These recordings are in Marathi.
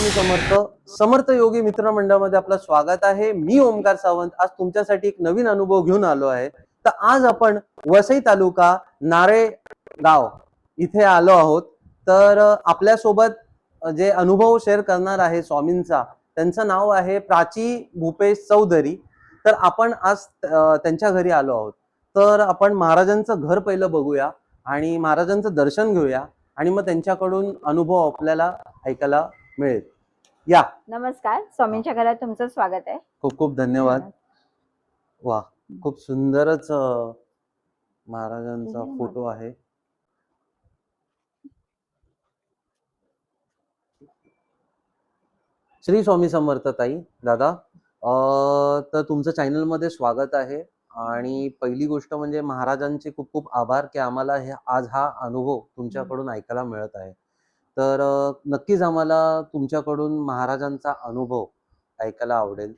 स्वामी समर्थ. समर्थ योगी मित्र मंडळामध्ये आपलं स्वागत आहे. मी ओमकार सावंत. आज तुमच्यासाठी एक नवीन अनुभव घेऊन आलो आहे. तर आज आपण वसई तालुका नारे गाव इथे आलो आहोत. तर आपल्यासोबत जे अनुभव शेअर करणार आहे स्वामींचा त्यांचं नाव आहे प्राची भूपेश चौधरी. तर आपण आज त्यांच्या घरी आलो आहोत. तर आपण महाराजांचं घर पहिलं बघूया आणि महाराजांचं दर्शन घेऊया आणि मग त्यांच्याकडून अनुभव आपल्याला ऐकायला मिळेल. या. नमस्कार. स्वामींच्या घरात तुमचं स्वागत आहे. खूप खूप धन्यवाद. वा खूप सुंदरच अ, महाराजांचा धन्यवाद. फोटो आहे. श्री स्वामी समर्थ ताई दादा अ, तर तुमचं चॅनलमध्ये स्वागत आहे. आणि पहिली गोष्ट म्हणजे महाराजांचे खूप खूप आभार की आम्हाला हे आज हा अनुभव तुमच्याकडून ऐकायला मिळत आहे. तर नक्कीच आम्हाला तुमच्याकडून महाराजांचा अनुभव ऐकायला आवडेल.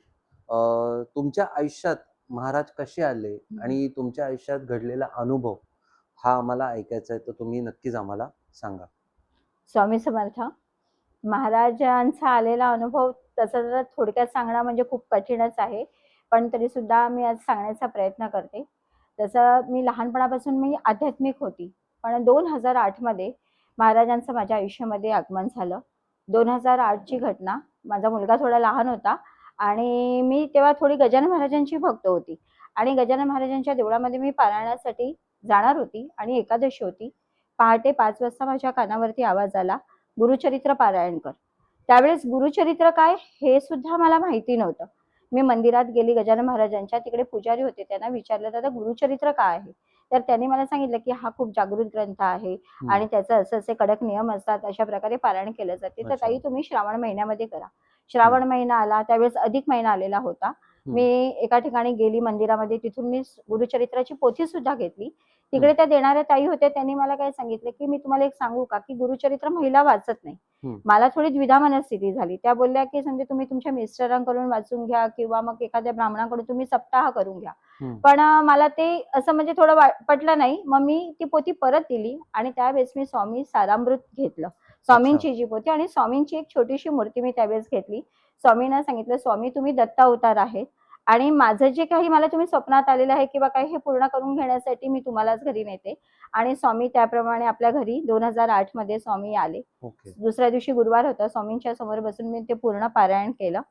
अ, तुमच्या आयुष्यात महाराज कसे आले आणि तुमच्या आयुष्यात घडलेला अनुभव हा आम्हाला ऐकायचा आहे तर तुम्ही नक्कीच आम्हाला सांगा. स्वामी समर्थ महाराजांचा आलेला अनुभव तसं तर थोडक्यात सांगणं म्हणजे खूप कठीणच आहे पण तरी सुद्धा मी आज सांगण्याचा प्रयत्न करते. तसं मी लहानपणापासून मी आध्यात्मिक होती पण दोन हजार आठमध्ये महाराजांचं माझ्या आयुष्यामध्ये आगमन झालं. दोन हजार आठची घटना. माझा मुलगा थोडा लहान होता आणि मी तेव्हा थोडी गजानन महाराजांची भक्त होती. आणि गजानन महाराजांच्या देवळामध्ये मी पारायणासाठी जाणार होती आणि एकादशी होती. पहाटे पाच वाजता माझ्या कानावरती आवाज आला गुरुचरित्र पारायण कर. त्यावेळेस गुरुचरित्र काय हे सुद्धा मला माहिती नव्हतं. मी मंदिरात गेली गजानन महाराजांच्या तिकडे पुजारी होते त्यांना विचारलं दादा गुरुचरित्र काय आहे? तर त्यांनी मला सांगितलं की हा खूप जागृत ग्रंथ आहे आणि त्याचं असं असे कडक नियम असतात अशा प्रकारे पारायण केलं जाते. तर. ताई तुम्ही श्रावण महिन्यामध्ये करा. श्रावण महिना आला त्यावेळेस अधिक महिना आलेला होता. मी एका ठिकाणी गेली मंदिरामध्ये तिथून मी गुरुचरित्राची पोथी सुद्धा घेतली. तिकडे. त्या देणाऱ्या ताई होत्या त्यांनी मला काय सांगितलं की मी तुम्हाला एक सांगू का की गुरुचरित्र महिला वाचत नाही. मला थोडी द्विधा मनस्थिती झाली. त्या बोलल्या की समजा तुम्ही तुमच्या मिस्टरांकडून वाचून घ्या किंवा मग एखाद्या ब्राह्मणाकडून तुम्ही सप्ताह करून घ्या. पण मला ते असं म्हणजे थोडं पटलं नाही. मग मी ती पोथी परत दिली आणि त्यावेळेस मी स्वामी सारामृत घेतलं. स्वामींची जी पोथी आणि स्वामींची एक छोटीशी मूर्ती मी त्यावेळेस घेतली. स्वामींना सांगितलं स्वामी तुम्ही दत्त अवतार आहेत. आणि माझं जे काही मला तुम्ही स्वप्नात आलेलं आहे किंवा काही हे पूर्ण करून घेण्यासाठी मी तुम्हालाच घरी नेते. आणि स्वामी त्याप्रमाणे आपल्या घरी दोन हजार आठमध्ये स्वामी आले. ओके. दुसऱ्या दिवशी गुरुवार होता स्वामींच्या समोर बसून मी ते पूर्ण पारायण केलं.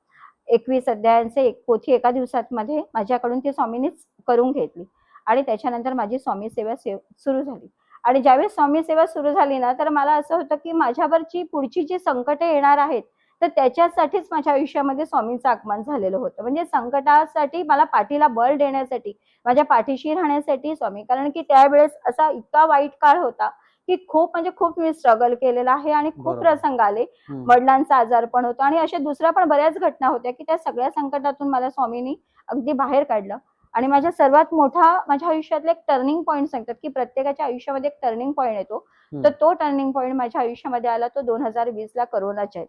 एकवीस अध्यायांचे एक पोथी एका दिवसात मध्ये माझ्याकडून ती स्वामींनीच करून घेतली. आणि त्याच्यानंतर माझी स्वामी सेवा सेव सुरू झाली. आणि ज्यावेळेस स्वामी सेवा सुरू झाली ना तर मला असं होतं की माझ्यावरची पुढची जी संकटे येणार आहेत तर त्याच्यासाठीच माझ्या आयुष्यामध्ये स्वामींचं आगमन झालेलं होतं म्हणजे संकटासाठी मला पाठीला बळ देण्यासाठी माझ्या पाठीशी राहण्यासाठी स्वामी कारण की त्यावेळेस असा इतका वाईट काळ होता की खूप म्हणजे खूप मी स्ट्रगल केलेला आहे आणि खूप. प्रसंग आले. वडिलांचा आजार पण होता आणि अशा दुसऱ्या पण बऱ्याच घटना होत्या की त्या सगळ्या संकटातून मला स्वामींनी अगदी बाहेर काढलं आणि माझ्या सर्वात मोठा माझ्या आयुष्यातला एक टर्निंग पॉईंट सांगतात की प्रत्येकाच्या आयुष्यामध्ये एक टर्निंग पॉईंट येतो. तर तो टर्निंग पॉईंट माझ्या आयुष्यामध्ये आला तो दोन हजार वीस ला करोनाच्या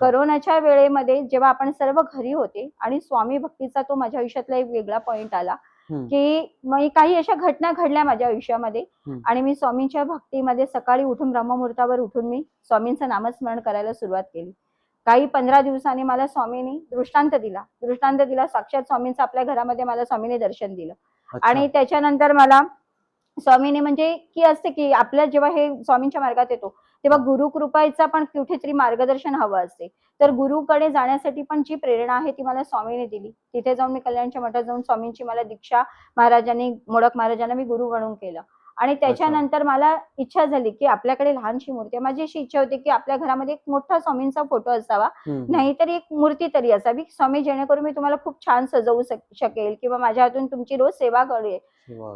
करोनाच्या वेळेमध्ये जेव्हा आपण सर्व घरी होते आणि स्वामी भक्तीचा तो माझ्या आयुष्यातला एक वेगळा पॉईंट आला. की काही अशा घटना घडल्या माझ्या आयुष्यामध्ये. आणि मी स्वामींच्या भक्तीमध्ये सकाळी उठून ब्रह्ममुहूर्तावर उठून मी स्वामींचं नामस्मरण करायला सुरुवात केली काही पंधरा दिवसांनी मला स्वामींनी दृष्टांत दिला दृष्टांत दिला साक्षात स्वामींचं आपल्या घरामध्ये मला स्वामीने दर्शन दिलं. आणि त्याच्यानंतर मला स्वामीने म्हणजे की असते की आपल्या जेव्हा हे स्वामींच्या मार्गात येतो तेव्हा गुरु कृपाचा पण कुठेतरी मार्गदर्शन हवं असते तर गुरुकडे जाण्यासाठी पण जी प्रेरणा आहे ती मला स्वामीने दिली. तिथे जाऊन मी कल्याणच्या मठात जाऊन स्वामींची मला दीक्षा महाराजांनी मोडक महाराजांना मी गुरु म्हणून केलं. आणि त्याच्यानंतर मला इच्छा झाली की आपल्याकडे लहानशी मूर्ती आहे. माझी अशी इच्छा होती की आपल्या घरामध्ये एक मोठा स्वामींचा फोटो असावा. नाहीतरी एक मूर्ती तरी असावी. स्वामी जेणेकरून मी तुम्हाला खूप छान सजवू शक- शकेल किंवा माझ्या हातून तुमची रोज सेवा करेल.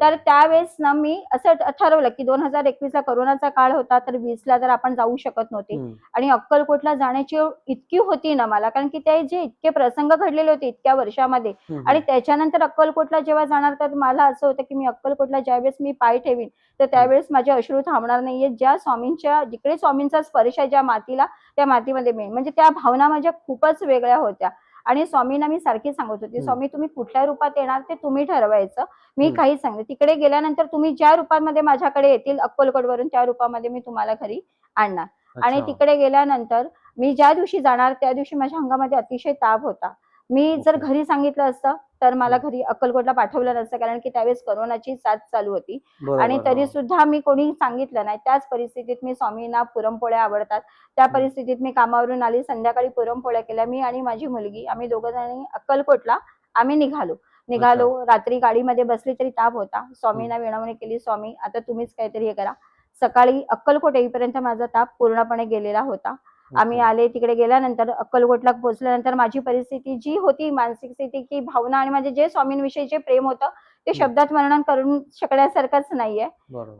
तर त्यावेळेस ना मी असं ठरवलं की दोन हजार एकवीस ला करोनाचा काळ होता तर वीस ला तर आपण जाऊ शकत नव्हते. आणि अक्कलकोटला जाण्याची इतकी होती ना मला कारण की ते जे इतके प्रसंग घडलेले होते इतक्या वर्षामध्ये. आणि त्याच्यानंतर अक्कलकोटला जेव्हा जाणार तर मला असं होतं की मी अक्कलकोटला ज्यावेळेस मी पाय ठेवीन तर त्यावेळेस माझे अश्रू थांबणार नाहीये. ज्या स्वामींच्या जिकडे स्वामींचा स्पर्श आहे ज्या मातीला त्या मातीमध्ये मी म्हणजे त्या भावना माझ्या खूपच वेगळ्या होत्या. आणि स्वामींना मी सारखी सांगत होती. स्वामी तुम्ही कुठल्या रूपात येणार ते तुम्ही ठरवायचं मी. काहीच सांगते तिकडे गेल्यानंतर तुम्ही ज्या रूपामध्ये माझ्याकडे येतील अक्कलकोट वरून त्या रूपामध्ये मी तुम्हाला घरी आणणार आणि. तिकडे गेल्यानंतर मी ज्या दिवशी जाणार त्या दिवशी माझ्या अंगामध्ये अतिशय ताप होता मी जर. घरी सांगितलं असतं तर मला घरी अक्कलकोटला पाठवलं नसतं कारण की त्यावेळेस करोनाची साथ चालू होती. आणि तरी. सुद्धा मी कोणी सांगितलं नाही. त्याच परिस्थितीत मी स्वामींना पुरणपोळ्या आवडतात. त्या परिस्थितीत मी कामावरून आली. संध्याकाळी पुरणपोळ्या केल्या. मी आणि माझी मुलगी आम्ही दोघं जणी अक्कलकोटला आम्ही निघालो. निघालो. रात्री गाडीमध्ये बसली तरी ताप होता. स्वामींना विनवणी केली स्वामी आता तुम्हीच काहीतरी हे करा. सकाळी अक्कलकोट येईपर्यंत माझा ताप पूर्णपणे गेलेला होता. आम्ही. आले तिकडे गेल्यानंतर अक्कलकोटला पोहोचल्यानंतर माझी परिस्थिती जी होती मानसिक स्थिती की भावना आणि माझे जे स्वामींविषयीचे प्रेम होतं ते. शब्दात वर्णन करून शकण्यासारखंच नाहीये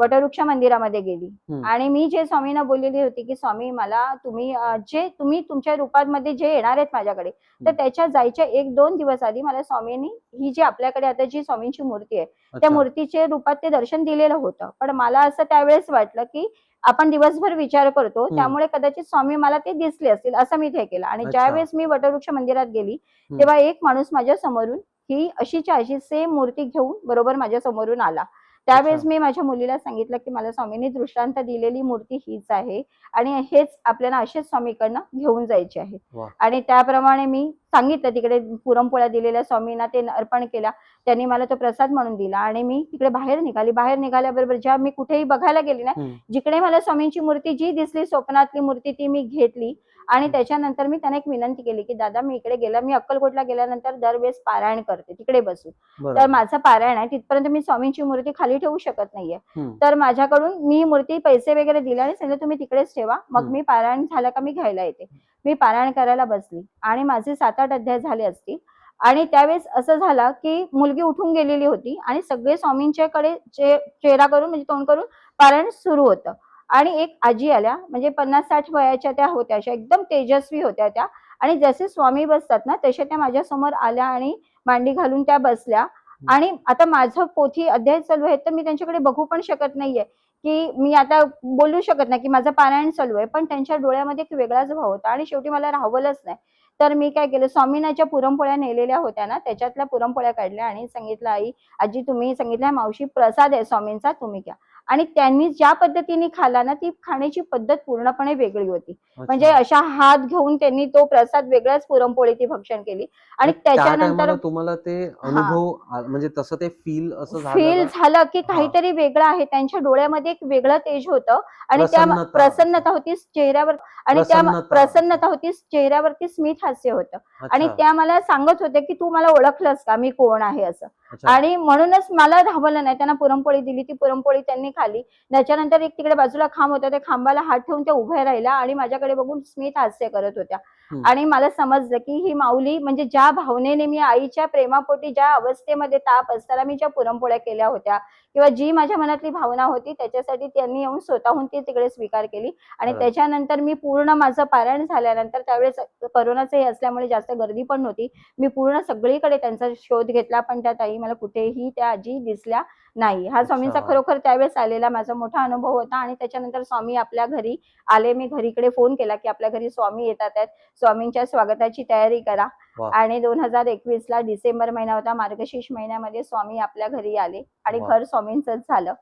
वटवृक्ष मंदिरामध्ये गेली. आणि मी जे स्वामींना बोललेली होती की स्वामी मला तुम्ही जे तुम्ही तुमच्या रूपामध्ये जे येणार आहेत माझ्याकडे तर. त्याच्या जायच्या एक दोन दिवस आधी मला स्वामींनी ही जी आपल्याकडे आता जी स्वामींची मूर्ती आहे त्या अच्छा. मूर्तीच्या रूपात ते दर्शन दिलेलं होतं पण मला असं त्यावेळेस वाटलं की आपण दिवसभर विचार करतो. त्यामुळे कदाचित स्वामी मला ते दिसले असतील असं मी ते केलं आणि. ज्यावेळेस मी वटवृक्ष मंदिरात गेली. तेव्हा एक माणूस माझ्या समोरून ही अशीच्या अशी सेम मूर्ती घेऊन बरोबर माझ्या समोरून आला त्यावेळेस. मी माझ्या मुलीला सांगितलं की मला स्वामींनी दृष्टांत दिलेली मूर्ती हीच आहे आणि हेच आपल्याला असेच स्वामीकडनं घेऊन जायचे आहे. आणि त्याप्रमाणे मी सांगितलं तिकडे पुरणपोळ्या दिलेल्या स्वामींना ते अर्पण केला त्यांनी मला तो प्रसाद म्हणून दिला आणि मी तिकडे बाहेर निघाली बाहेर निघाल्याबरोबर ज्या मी कुठेही बघायला गेली ना. जिकडे मला स्वामींची मूर्ती जी दिसली स्वप्नातली मूर्ती ती मी घेतली आणि. त्याच्यानंतर मी त्यांना एक विनंती केली की दादा मी इकडे गेला मी अक्कलकोटला गेल्यानंतर दरवेळेस पारायण करते तिकडे बसू तर माझं पारायण आहे तिथपर्यंत मी स्वामींची मूर्ती खाली ठेवू शकत नाहीये. तर माझ्याकडून मी मूर्ती पैसे वगैरे दिले आणि सांगितलं तुम्ही तिकडेच ठेवा मग. मी पारायण झालं का मी घ्यायला येते मी पारायण करायला बसली आणि माझे सात आठ अध्याय झाले असतील आणि त्यावेळेस असं झालं की मुलगी उठून गेलेली होती आणि सगळे स्वामींच्याकडे चेहरा करून म्हणजे तोंड करून पारायण सुरू होतं आणि एक आजी आल्या म्हणजे पन्नास साठ वयाच्या त्या होत्या अशा एकदम तेजस्वी होत्या त्या. आणि जसे स्वामी बसतात ना तशा त्या माझ्यासमोर आल्या आणि मांडी घालून त्या बसल्या. आणि आता माझं पोथी अध्याय चालू आहे तर मी त्यांच्याकडे बघू पण शकत नाहीये. की मी आता बोलू शकत नाही की माझं पारायण चालू आहे पण त्यांच्या डोळ्यामध्ये एक वेगळाच भाव होता. आणि शेवटी मला राहवलंच नाही. तर मी काय केलं स्वामीनाच्या पुरणपोळ्या नेलेल्या होत्या ना त्याच्यातल्या पुरणपोळ्या काढल्या आणि सांगितलं आई आजी तुम्ही सांगितलं मावशी प्रसाद आहे स्वामींचा तुम्ही घ्या. आणि त्यांनी ज्या पद्धतीने खाला ना ती खाण्याची पद्धत पूर्णपणे वेगळी होती. म्हणजे अशा हात घेऊन त्यांनी तो प्रसाद वेगळ्याच पुरणपोळी ती भक्षण केली आणि त्या त्याच्यानंतर तुम्हाला ते अनुभव म्हणजे तसं ते फील असं झालं फील का? झालं की काहीतरी वेगळं आहे त्यांच्या डोळ्यामध्ये एक वेगळं तेज होतं आणि त्या प्रसन्नता. होती चेहऱ्यावर आणि त्या प्रसन्नता. होती चेहऱ्यावरती स्मित हास्य होतं आणि त्या मला सांगत होते की तू मला ओळखलंस का मी कोण आहे असं. आणि म्हणूनच मला धावलं नाही. त्यांना पुरणपोळी दिली ती पुरणपोळी त्यांनी खाली त्याच्यानंतर एक तिकडे बाजूला खांब होता. त्या खांबाला हात ठेवून त्या उभ्या राहिल्या आणि माझ्याकडे बघून स्मित हास्य करत होत्या. आणि मला समजलं की ही माऊली म्हणजे ज्या भावनेने मी आईच्या प्रेमापोटी ज्या अवस्थेमध्ये ताप असताना मी ज्या पुरणपोळ्या केल्या होत्या किंवा जी माझ्या मनातली भावना होती त्याच्यासाठी त्यांनी येऊन स्वतःहून ती तिकडे स्वीकार केली. आणि. त्याच्यानंतर मी पूर्ण माझं पारायण झाल्यानंतर त्यावेळेस करोनाचं हे असल्यामुळे जास्त गर्दी पण नव्हती. मी पूर्ण सगळीकडे त्यांचा शोध घेतला. पण त्या ताई मला कुठेही त्या आजी दिसल्या नाही हा स्वामींचा. खरोखर त्यावेळेस आलेला माझा मोठा अनुभव होता आणि त्याच्यानंतर स्वामी आपल्या घरी आले मी घरीकडे फोन केला की आपल्या घरी स्वामी येतात आहेत स्वामींच्या स्वागताची तयारी करा. आणि दोन हजार एकवीस ला डिसेंबर महिना होता मार्गशीर्ष महिन्यामध्ये स्वामी आपल्या घरी आले आणि. घर स्वामींच झालं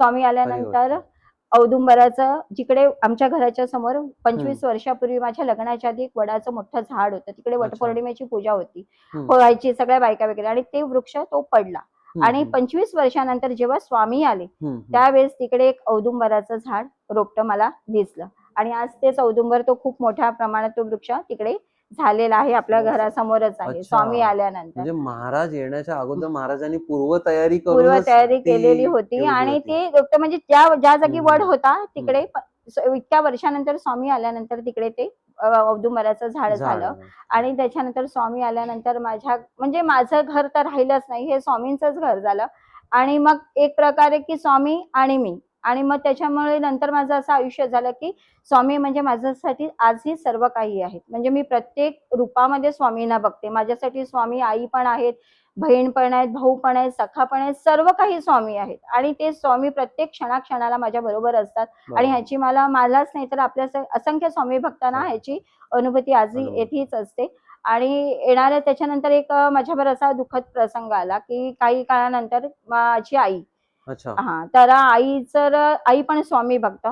स्वामी आल्यानंतर. औदुंबराचं जिकडे आमच्या घराच्या समोर पंचवीस वर्षापूर्वी माझ्या लग्नाच्या आधी एक वडाचं मोठं झाड होतं तिकडे. वटपौर्णिमेची पूजा होती. व्हायची सगळ्या बायका वगैरे आणि ते वृक्ष तो पडला आणि पंचवीस वर्षानंतर जेव्हा स्वामी आले. त्यावेळेस तिकडे एक औदुंबराचं झाड रोपटं मला दिसलं आणि आज तेच औदुंबर तो खूप मोठ्या प्रमाणात तो वृक्ष तिकडे झालेला आहे आपल्या अच्छा. घरासमोरच आहे. स्वामी आल्यानंतर म्हणजे महाराज येण्याच्या अगोदर महाराजांनी पूर्व तयारी पूर्व तयारी केलेली होती आणि. ते म्हणजे ज्या ज्या जागी. वड होता तिकडे इतक्या वर्षानंतर स्वामी आल्यानंतर तिकडे ते औदुंबराचं झाड झालं. आणि त्याच्यानंतर स्वामी आल्यानंतर माझ्या म्हणजे माझं घर तर राहिलंच नाही हे स्वामींचंच घर झालं आणि मग एक प्रकारे की स्वामी आणि मी आणि मग त्याच्यामुळे नंतर माझं असं आयुष्य झालं की स्वामी म्हणजे माझ्यासाठी आजही सर्व काही आहेत म्हणजे मी प्रत्येक रूपामध्ये स्वामींना बघते माझ्यासाठी स्वामी आई पण आहेत बहीण पण आहेत भाऊ पण आहेत सखा पण आहेत सर्व काही स्वामी आहेत आणि ते स्वामी प्रत्येक क्षणाक्षणाला माझ्या बरोबर असतात आणि. ह्याची मला मलाच नाही तर आपल्या असंख्य स्वामी भक्तांना. ह्याची अनुभूती आजही. येथेच असते आणि येणाऱ्या त्याच्यानंतर एक माझ्यावर असा दुःखद प्रसंग आला की काही काळानंतर माझी आई अच्छा. हा तर आईचं आई पण स्वामी भक्त.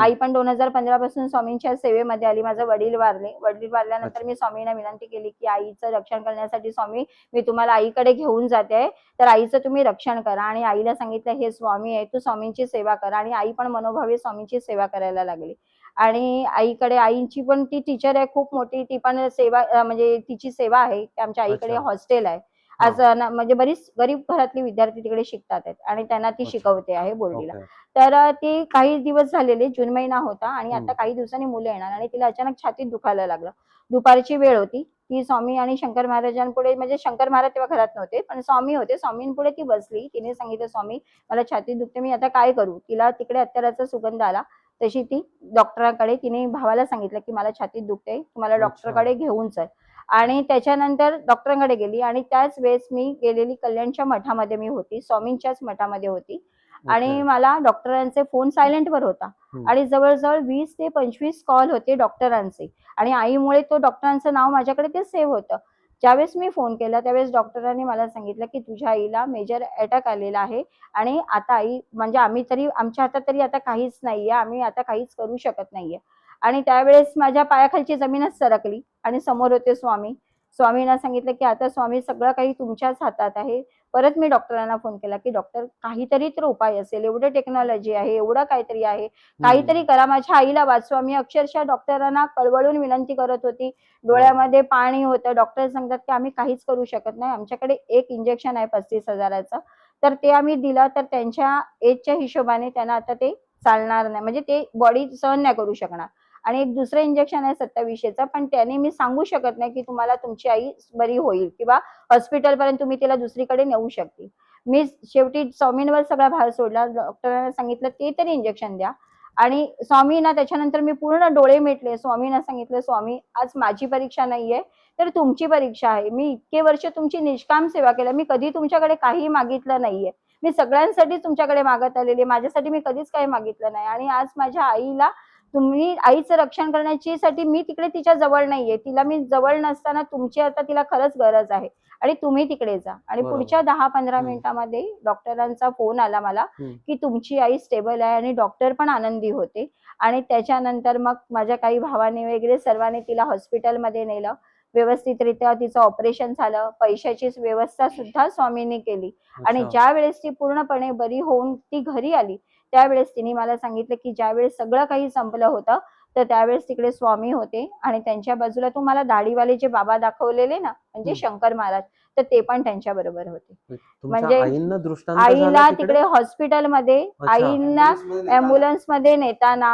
आई पण दोन हजार पंधरा पासून स्वामींच्या सेवेमध्ये आली माझे वडील वारले. वडील वारल्यानंतर मी स्वामींना विनंती केली की आईचं रक्षण करण्यासाठी स्वामी मी तुम्हाला आईकडे घेऊन जाते. तर आईचं तुम्ही रक्षण करा आणि आईला सांगितलं हे स्वामी आहे तू स्वामींची सेवा करा. आणि आई पण मनोभावे स्वामींची सेवा करायला लागली. आणि आईकडे आईची पण ती टीचर आहे खूप मोठी ती पण सेवा म्हणजे तिची सेवा आहे आमच्या आईकडे. हॉस्टेल आहे. आज ना- म्हणजे बरीच गरीब घरातली विद्यार्थी तिकडे शिकतात आहेत आणि त्यांना ती. शिकवते आहे बोर्डीला. तर ती काही दिवस झालेले जून महिना होता आणि आता. काही दिवसांनी मुलं येणार आणि तिला अचानक छातीत दुखायला लागलं. दुपारची वेळ होती. ती स्वामी आणि शंकर महाराजांपुढे म्हणजे शंकर महाराज तेव्हा घरात नव्हते पण स्वामी होते. स्वामींपुढे ती बसली. तिने सांगितलं स्वामी मला छातीत दुखते मी आता काय करू? तिला तिकडे अत्तराचा सुगंध आला. तशी ती डॉक्टरांकडे तिने भावाला सांगितलं की मला छातीत दुखते. तुम्हाला. डॉक्टरकडे घेऊन चल. आणि त्याच्यानंतर डॉक्टरांकडे गेली आणि त्याच वेळेस मी गेलेली कल्याणच्या मठामध्ये मी होती स्वामींच्याच मठामध्ये होती आणि. मला डॉक्टरांचे फोन सायलेंटवर होता. आणि जवळजवळ वीस ते पंचवीस कॉल होते डॉक्टरांचे आणि आईमुळे तो डॉक्टरांचं नाव माझ्याकडे ते सेव्ह होतं ज्यावेळेस मी फोन केला त्यावेळेस डॉक्टरांनी मला सांगितलं की तुझ्या आईला मेजर अटॅक आलेला आहे आणि आता आई म्हणजे आम्ही तरी आमच्या हातात तरी आता काहीच नाहीये आम्ही आता काहीच करू शकत नाहीये आणि त्यावेळेस माझ्या पायाखालची जमीनच सरकली आणि समोर होते स्वामी. स्वामींना सांगितलं की आता स्वामी सगळं काही तुमच्याच हातात आहे. परत मी डॉक्टरांना फोन केला की डॉक्टर काहीतरी तर उपाय असेल. एवढं टेक्नॉलॉजी आहे एवढं काहीतरी आहे. काहीतरी करा. माझ्या आईला वाचवा. मी अक्षरशः डॉक्टरांना कळवळून विनंती करत होती. डोळ्यामध्ये पाणी होतं. डॉक्टर सांगतात की आम्ही काहीच करू शकत नाही. आमच्याकडे एक इंजेक्शन आहे पस्तीस हजाराचं. तर ते आम्ही दिलं. तर त्यांच्या एजच्या हिशोबाने त्यांना आता ते चालणार नाही. म्हणजे ते बॉडी सहन नाही करू शकणार. आणि एक दुसरं इंजेक्शन आहे सत्तावीसशेचं पण त्याने मी सांगू शकत नाही की तुम्हाला तुमची आई बरी होईल किंवा हॉस्पिटलपर्यंत तुम्ही तिला दुसरीकडे नेऊ शकते मी शेवटी स्वामींवर सगळा भार सोडला. डॉक्टरांना सांगितलं ते तरी इंजेक्शन द्या. आणि स्वामींना त्याच्यानंतर मी पूर्ण डोळे मिटले. स्वामींना सांगितलं स्वामी आज माझी परीक्षा नाहीये तर तुमची परीक्षा आहे. मी इतके वर्ष तुमची निष्काम सेवा केल्या मी कधी तुमच्याकडे काही मागितलं नाहीये. मी सगळ्यांसाठी तुमच्याकडे मागत आलेली आहे. माझ्यासाठी मी कधीच काही मागितलं नाही. आणि आज माझ्या आईला तुम्ही आईचं रक्षण करण्याची साठी मी तिकडे तिच्या जवळ नाहीये तिला मी जवळ नसताना तुमची आता तिला खरंच गरज आहे आणि तुम्ही तिकडे जा आणि. पुढच्या दहा पंधरा. मिनिटामध्ये डॉक्टरांचा फोन आला मला. की तुमची आई स्टेबल आहे आणि डॉक्टर पण आनंदी होते आणि त्याच्यानंतर मग माझ्या काही भावाने वगैरे सर्वांनी तिला हॉस्पिटलमध्ये नेलं व्यवस्थितरित्या तिचं ऑपरेशन झालं पैशाची व्यवस्था सुद्धा स्वामींनी केली आणि. ज्या वेळेस ती पूर्णपणे बरी होऊन ती घरी आली त्यावेळेस तिने मला सांगितलं की ज्यावेळेस सगळं काही संपलं होतं तर त्यावेळेस तिकडे स्वामी होते आणि त्यांच्या बाजूला तुम्हाला दाढीवाले जे बाबा दाखवलेले ना म्हणजे. शंकर महाराज तर ते पण त्यांच्या बरोबर होते म्हणजे आईंना झाला आईला तिकडे? हॉस्पिटलमध्ये अच्छा. आईला अँब्युलन्समध्ये नेताना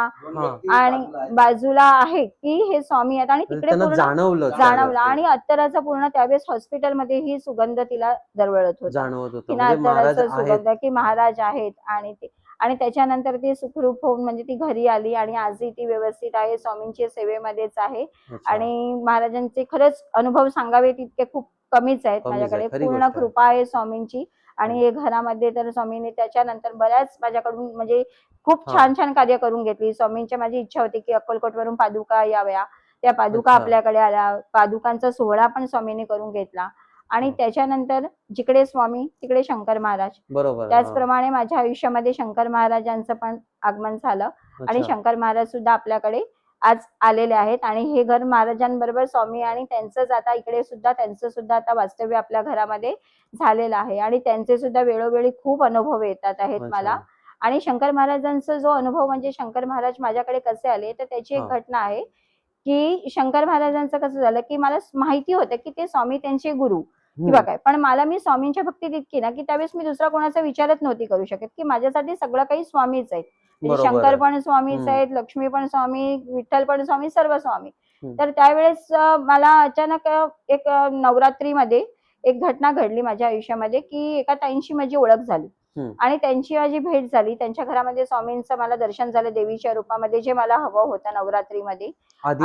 आणि बाजूला आहे की हे स्वामी आहेत आणि म्हणजे तिकडे जाणवलं जाणवलं आणि अत्तराचा पूर्ण त्यावेळेस हॉस्पिटलमध्ये ही सुगंध तिला दरवळत. होता जाणवत होतं म्हणजे महाराज अत्तराचा आहेत सुगंध की महाराज आहेत आणि ते आणि त्याच्यानंतर ती सुखरूप होऊन म्हणजे ती घरी आली आणि आजही ती व्यवस्थित आहे. स्वामींच्या सेवेमध्येच आहे. आणि महाराजांचे खरंच अनुभव सांगावे तितके खूप कमीच आहेत. माझ्याकडे पूर्ण. कृपा आहे स्वामींची. आणि हे घरामध्ये तर स्वामींनी त्याच्यानंतर बऱ्याच माझ्याकडून म्हणजे खूप. छान छान कार्य करून घेतली. स्वामींची माझी इच्छा होती की अक्कलकोटवरून पादुका याव्या. त्या पादुका. आपल्याकडे आल्या. पादुकांचा सोहळा पण स्वामींनी करून घेतला. आणि. त्याच्यानंतर जिकडे स्वामी तिकडे शंकर महाराज बरोबर. त्याचप्रमाणे माझ्या आयुष्यामध्ये शंकर महाराजांचं पण आगमन झालं आणि. शंकर महाराज सुद्धा आपल्याकडे आज आलेले आहेत आणि हे घर महाराजांबरोबर स्वामी आणि त्यांचंच आता इकडे सुद्धा त्यांचं सुद्धा आता वास्तव्य आपल्या घरामध्ये झालेलं आहे आणि त्यांचे सुद्धा वेळोवेळी खूप अनुभव येतात आहेत. मला आणि शंकर महाराजांचा जो अनुभव म्हणजे शंकर महाराज माझ्याकडे कसे आले तर त्याची एक. घटना आहे की शंकर महाराजांचं कसं झालं की मला माहिती होतं की ते स्वामी त्यांचे गुरु किंवा. काय पण मला मी स्वामींच्या भक्तीत इतकी ना की त्यावेळेस मी दुसरा कोणाचा विचारच नव्हती करू शकत की माझ्यासाठी सगळं काही स्वामीच आहेत म्हणजे शंकर. पण स्वामीच. आहेत लक्ष्मी पण स्वामी विठ्ठल पण स्वामी सर्व स्वामी. तर त्यावेळेस मला अचानक एक नवरात्रीमध्ये एक घटना घडली माझ्या आयुष्यामध्ये की एका ताईंशी माझी ओळख झाली. आणि त्यांची माझी भेट झाली त्यांच्या घरामध्ये स्वामींचं मला दर्शन झालं देवीच्या रूपामध्ये जे मला हवं होतं नवरात्रीमध्ये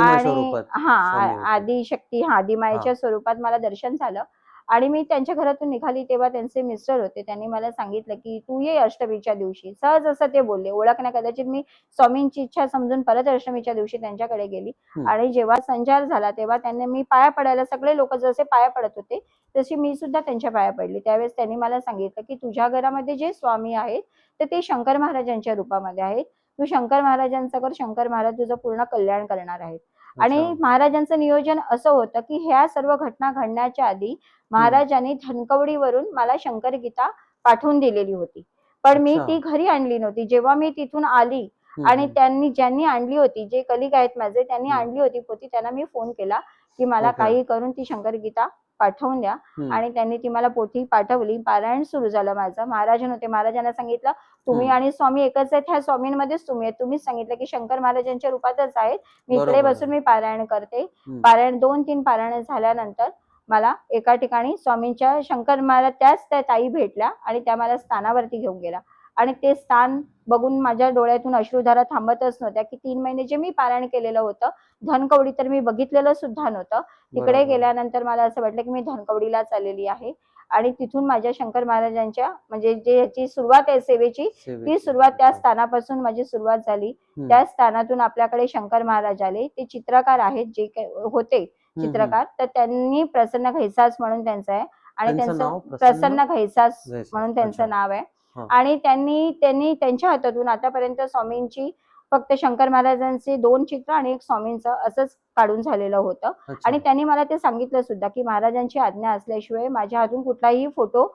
आणि हा स्वामी होते. आदी शक्ती हा आदिमायेच्या स्वरूपात मला दर्शन झालं आणि मी त्यांच्या घरातून निघाली तेव्हा त्यांचे मिस्टर होते. त्यांनी मला सांगितलं की तू ये अष्टमीच्या दिवशी. सहज असं ते बोलले. ओळख कदाचित मी स्वामींची इच्छा समजून परत अष्टमीच्या दिवशी त्यांच्याकडे गेली. आणि जेव्हा संचार झाला तेव्हा त्यांनी मी पाया पडायला सगळे लोक जसे पाया पडत होते तशी मी सुद्धा त्यांच्या पाया पडली. त्यावेळेस त्यांनी मला सांगितलं की तुझ्या घरामध्ये जे स्वामी आहेत तर ते शंकर महाराजांच्या रूपामध्ये आहेत. तू शंकर महाराजांचा कर शंकर महाराज तुझं पूर्ण कल्याण करणार आहेत. आणि. महाराजांचं नियोजन असं होतं की ह्या सर्व घटना घडण्याच्या आधी महाराजांनी धनकवडीवरून मला शंकर गीता पाठवून दिलेली होती पण मी. ती घरी आणली नव्हती जेव्हा मी तिथून आली आणि. त्यांनी ज्यांनी आणली होती जे कलिग आहेत माझे त्यांनी. आणली होती पोती त्यांना मी फोन केला की मला. काही करून ती शंकर गीता पाठवून द्या. आणि त्यांनी ती मला पोथी पाठवली. पारायण सुरू झालं माझं. महाराजन होते. महाराजांना सांगितलं तुम्ही. आणि स्वामी एकच आहेत. ह्या स्वामींमध्येच तुम्ही आहेत. तुम्हीच सांगितलं की शंकर महाराजांच्या रूपातच आहेत. मी इकडे. बसून मी पारायण करते. पारायण दोन तीन पारायण झाल्यानंतर मला एका ठिकाणी स्वामींच्या शंकर महाराज त्याच त्या ताई भेटल्या आणि त्या मला स्थानावरती घेऊन गेला आणि ते स्थान बघून माझ्या डोळ्यातून अश्रुधारा थांबतच नव्हत्या की तीन महिने जे मी पारायण केलेलं होतं धनकवडी तर मी बघितलेलं सुद्धा नव्हतं तिकडे. गेल्यानंतर मला असं वाटलं की मी धनकवडीला चाललेली आहे आणि तिथून माझ्या शंकर महाराजांच्या म्हणजे जे याची सुरुवात आहे सेवेची ती. सुरुवात त्या स्थानापासून माझी सुरुवात झाली. त्या स्थानातून आपल्याकडे शंकर महाराज आले ते चित्रकार आहेत जे होते. चित्रकार तर त्यांनी प्रसन्न घैसास म्हणून त्यांचं आहे आणि त्यांचं प्रसन्न घैसास. म्हणून त्यांचं. नाव आहे. आणि त्यांनी त्यांनी त्यांच्या हातातून आतापर्यंत स्वामींची फक्त शंकर महाराजांचे दोन चित्र आणि एक स्वामींचं असंच काढून झालेलं होतं. आणि त्यांनी मला ते सांगितलं सुद्धा की महाराजांची आज्ञा असल्याशिवाय माझ्या हातून कुठलाही फोटो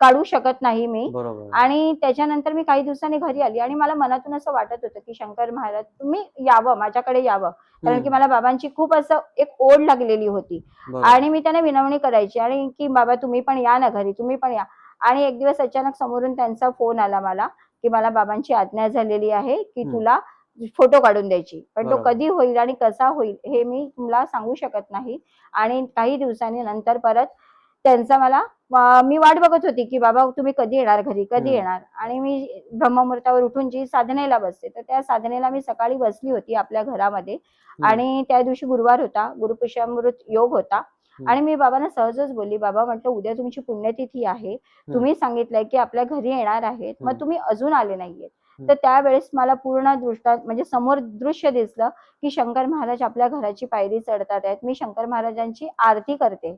काढू शकत नाही मी. आणि त्याच्यानंतर मी काही दिवसांनी घरी आली आणि मला मनातून असं वाटत होतं की शंकर महाराज तुम्ही यावं माझ्याकडे यावं. कारण की. मला बाबांची खूप असं एक ओढ लागलेली होती. आणि मी त्यांना विनवणी करायची आणि की बाबा तुम्ही पण या ना घरी तुम्ही पण या. आणि एक दिवस अचानक समोरून त्यांचा फोन आला मला की मला बाबांची आज्ञा झालेली आहे की. तुला फोटो काढून द्यायची पण तो. कधी होईल आणि कसा होईल हे मी तुला सांगू शकत नाही आणि काही दिवसांनी नंतर परत त्यांचा मला मी वाट बघत होती की बाबा तुम्ही कधी येणार घरी कधी. येणार आणि मी ब्रह्ममुहूर्तावर उठून जी साधनेला बसते तर त्या साधनेला मी सकाळी बसली होती आपल्या घरामध्ये. आणि त्या दिवशी गुरुवार होता गुरुपुष्यामृत योग होता आणि मी बाबांना सहजच बोलली बाबा म्हटलं उद्या तुमची पुण्यतिथी आहे तुम्ही सांगितलंय की आपल्या घरी येणार आहेत मग. तुम्ही अजून आले नाहीयेत. तर त्यावेळेस मला पूर्ण दृष्टा म्हणजे समोर दृश्य दिसलं की शंकर महाराज आपल्या घराची पायरी चढतात आहेत मी शंकर महाराजांची आरती करते.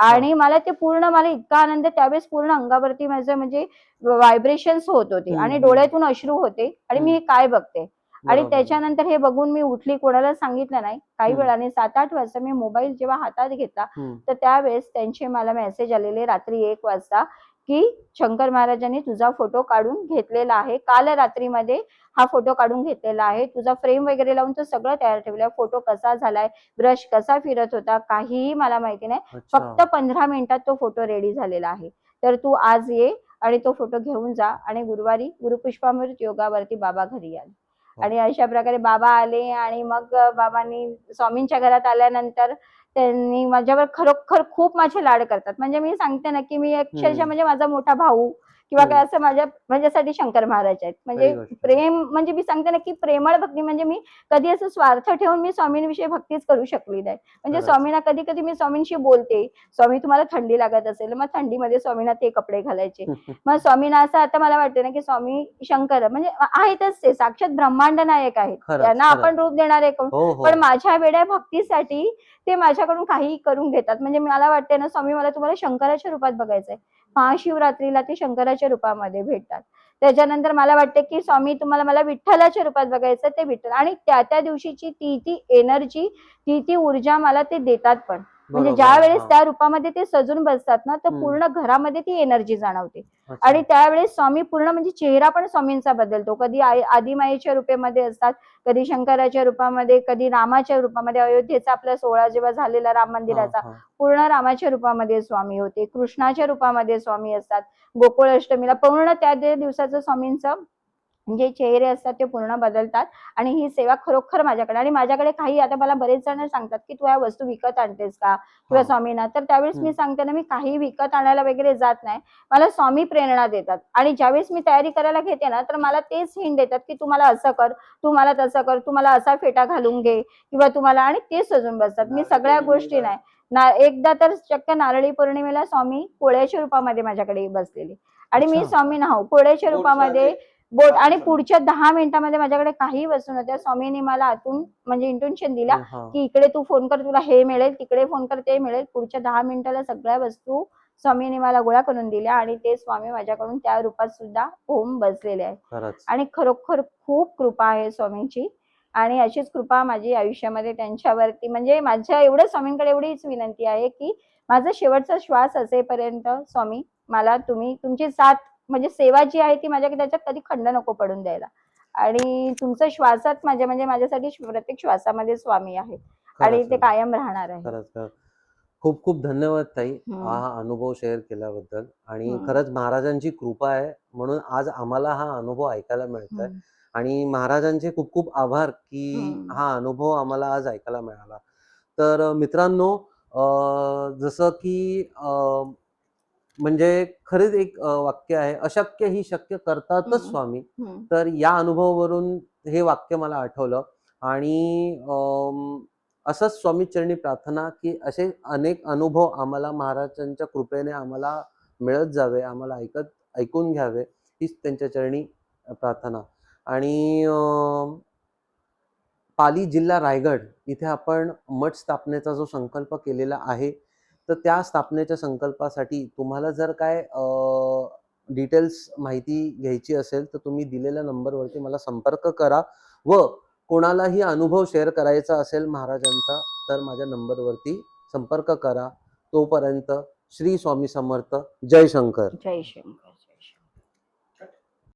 आणि मला ते पूर्ण मला इतका आनंद त्यावेळेस पूर्ण अंगावरती माझं म्हणजे व्हायब्रेशन्स होत होते आणि. डोळ्यातून अश्रू होते आणि मी हे काय बघते आणि. त्याच्यानंतर हे बघून मी उठली कोणाला सांगितलं नाही. काही. वेळाने सात आठ वाजता मी मोबाईल जेव्हा हातात घेतला. तर त्यावेळेस त्यांचे मला मेसेज आलेले रात्री एक वाजता की शंकर महाराजांनी तुझा फोटो काढून घेतलेला आहे. काल रात्रीमध्ये हा फोटो काढून घेतलेला आहे. तुझा फ्रेम वगैरे लावून तो सगळं तयार ठेवलाय फोटो कसा झालाय? ब्रश कसा फिरत होता? काहीही मला माहिती नाही. फक्त पंधरा मिनिटात तो फोटो रेडी झालेला आहे. तर तू आज ये आणि तो फोटो घेऊन जा आणि गुरुवारी गुरुपुष्पामृत योगावरती बाबा घरी आले. आणि अशा प्रकारे बाबा आले आणि मग बाबांनी स्वामींच्या घरात आल्यानंतर त्यांनी माझ्यावर खरोखर खूप माझे लाड करतात. म्हणजे मी सांगते ना की मी अक्षरशः. म्हणजे माझा मोठा भाऊ. किंवा काय हम्म. असं माझ्या माझ्यासाठी शंकर महाराज आहेत म्हणजे. प्रेम म्हणजे मी सांगते ना की प्रेमळ भक्ती म्हणजे मी कधी असं स्वार्थ ठेवून मी स्वामींविषयी भक्तीच करू शकली नाही म्हणजे. स्वामींना कधी कधी मी स्वामींशी बोलते स्वामी तुम्हाला थंडी लागत असेल मग थंडीमध्ये स्वामींना ते कपडे घालायचे मग स्वामींना असं आता मला वाटतं ना की स्वामी शंकर म्हणजे आहेतच ते साक्षात ब्रह्मांड नायक आहेत त्यांना. आपण रूप देणारे कोण हो हो पण माझ्या वेड्या भक्तीसाठी ते माझ्याकडून काही करून घेतात म्हणजे मला वाटते ना स्वामी मला तुम्हाला शंकराच्या रूपात बघायचंय महाशिवरात्रीला ते शंकराच्या रूपामध्ये भेटतात. त्याच्यानंतर मला वाटते की स्वामी तुम्हाला मला विठ्ठलाच्या रूपात बघायचं ते विठ्ठल. आणि त्या त्या दिवशीची ती ती एनर्जी ती ती ऊर्जा मला ते देतात पण. म्हणजे ज्या वेळेस. त्या रूपामध्ये ते सजून बसतात ना तर. पूर्ण घरामध्ये ती एनर्जी जाणवते. आणि त्यावेळेस स्वामी पूर्ण म्हणजे चेहरा पण स्वामींचा बदलतो कधी आदिमाईच्या रूपेमध्ये असतात कधी शंकराच्या रूपामध्ये कधी रामाच्या रूपामध्ये अयोध्येचा आपला सोहळा जेव्हा झालेला राम मंदिराचा. पूर्ण रामाच्या रूपामध्ये स्वामी होते कृष्णाच्या रूपामध्ये स्वामी असतात गोकुळ अष्टमीला पूर्ण त्या दिवसाचं स्वामींचं जे चेहरे असतात ते पूर्ण बदलतात. आणि ही सेवा खरोखर माझ्याकडे आणि माझ्याकडे काही आता मला बरेच जण सांगतात की तू या वस्तू विकत आणतेस का? किंवा. स्वामींना. तर त्यावेळेस मी. सांगते ना मी काही विकत आणायला वगैरे जात नाही. मला स्वामी प्रेरणा देतात. आणि ज्यावेळेस मी तयारी करायला घेते ना तर मला तेच हिंट देतात की तू मला असं कर तू मला तसं कर तू मला असा फेटा घालून घे किंवा तुम्हाला आणि ते सजून बसतात. मी सगळ्या गोष्टी नाही. ना एकदा तर चक्क नारळी पौर्णिमेला स्वामी कोळ्याच्या रूपामध्ये माझ्याकडे बसलेले. आणि मी. स्वामी नाहो कोळ्याच्या रूपामध्ये. बोट आणि. पुढच्या दहा मिनिटामध्ये माझ्याकडे काही वस्तू नव्हत्या. स्वामींनी मला आतून म्हणजे इंट्युशन दिला हा. की इकडे तू फोन कर तुला हे मिळेल तिकडे फोन कर ते मिळेल. पुढच्या दहा मिनिटाला सगळ्या वस्तू स्वामींनी मला गोळा करून दिल्या आणि ते स्वामी माझ्याकडून त्या रूपात सुद्धा ओम बसलेले आहे आणि खरोखर खूप कृपा आहे स्वामींची. आणि अशीच कृपा माझी आयुष्यामध्ये त्यांच्यावरती म्हणजे माझ्या एवढं स्वामींकडे एवढीच विनंती आहे की माझा शेवटचा श्वास असेपर्यंत स्वामी मला तुम्ही तुमची साथ म्हणजे सेवा जी आहे ती माझ्या त्याच्यात कधी खंड नको पडून द्यायला आणि तुमचं श्वासात माझ्या म्हणजे माझ्यासाठी प्रत्येक श्वासामध्ये स्वामी आहे आणि ते. कायम राहणार आहे खूप खूप धन्यवाद ताई. हा अनुभव शेअर केल्याबद्दल आणि. खरंच महाराजांची कृपा आहे म्हणून आज आम्हाला हा अनुभव ऐकायला मिळतोय हम्म. आणि महाराजांचे खूप खूप आभार की. हा अनुभव आम्हाला आज ऐकायला मिळाला तर मित्रांनो जसं की म्हणजे खरंच एक वाक्य आहे अशक्य ही शक्य करतातच. स्वामी. तर या अनुभवावरून हे वाक्य मला आठवलं आणि असंच स्वामी चरणी प्रार्थना की असे अनेक अनुभव आम्हाला महाराजांच्या कृपेने आम्हाला मिळत जावे आम्हाला ऐकत ऐकून घ्यावे हीच त्यांच्या चरणी प्रार्थना आणि पाली जिल्हा रायगड इथे आपण मठ स्थापनेचा जो संकल्प केलेला आहे तर त्या स्थापनेच्या संकल्पासाठी तुम्हाला जर काय डिटेल्स माहिती घ्यायची असेल तर तुम्ही दिलेल्या नंबरवरती मला संपर्क करा व कोणालाही अनुभव शेअर करायचा असेल महाराजांचा तर माझ्या नंबरवरती संपर्क करा. तोपर्यंत श्री स्वामी समर्थ. जय शंकर. जय शंकर.